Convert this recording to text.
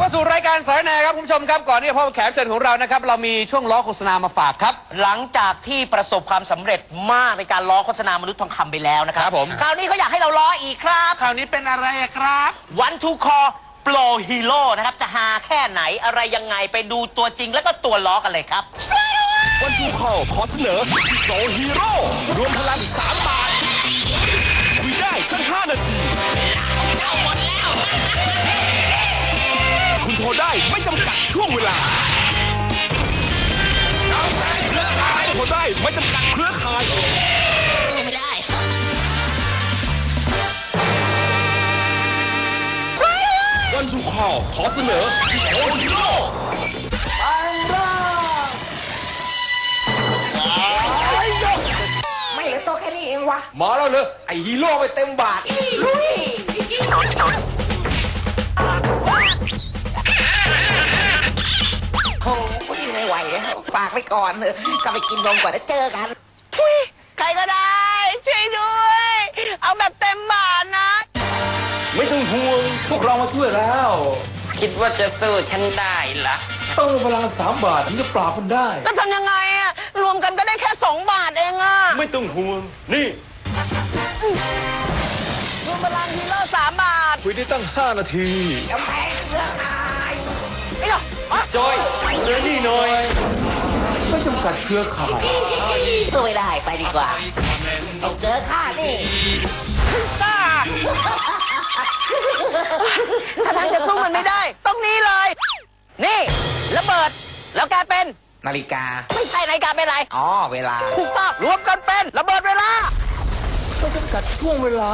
สู่รายการสายแหนครับคุณผู้ชมครับก่อนที่จะพบกับแขกรับเชิญของเรานะครับเรามีช่วงล้อโฆษณามาฝากครับ หลังจากที่ประสบความสำเร็จมากในการล้อโฆษณามนุษย์ทองคำไปแล้วนะครับครับผม คราวนี้เขาอยากให้เราล้ออีกครับ คราวนี้เป็นอะไรอะครับ One to Call Pro Hero นะครับ จะหาแค่ไหนอะไรยังไงไปดูตัวจริงแล้วก็ตัวล้อกันเลยครับ วันทูคอขอเสนอโกฮีโร่รวมพลัง3บาท ได้ไม่จำกัดช่วงเวลาโทรได้ไม่จำกัดเครือข่ายไม่ได้ วันทูคอขอเสนอโกฮีโร่ไม่เหลือตัวแค่นี้เองวะ มาแล้วเลยไอฮีโร่ไปเต็มบาทลุย วแล้วฝากไว้ก่อนเถอะก็ไปกินนมก่อนแล้วเจอกัน ทุยใครก็ได้ ช่วยด้วย เอาแบบเต็มบาทนะ ไม่ต้องห่วง พวกเรามาช่วยแล้ว คิดว่าจะสู้ฉันได้เหรอ ต้องรวมพลังสามบาทถึงจะปราบมันได้ แล้วทำยังไงอะรวมกันก็ได้แค่2บาทเองอะไม่ต้องห่วง นี่ รวมพลังฮีโร่สามบาทคุยได้ตั้ง 5 นาที กำแพงเครื่องนาย ไม่หรอกอะจอยเรนนี่หน่อยไม่จำ กัดเครือข่ายสู้ไม่ได้ไปดีกว่าต้องเจอข้านี่ต้าถ้าทางจะสู้มันไม่ได้ ต้องนี้เลย นี่ระเบิดแล้วกลายเป็น นาฬิกา ไม่ใช่นาฬิกาเป็นไร อ๋อ เวลาถูกต้องรวมกันเป็นระเบิดเวลาไม่จำกัดช่วงเวลา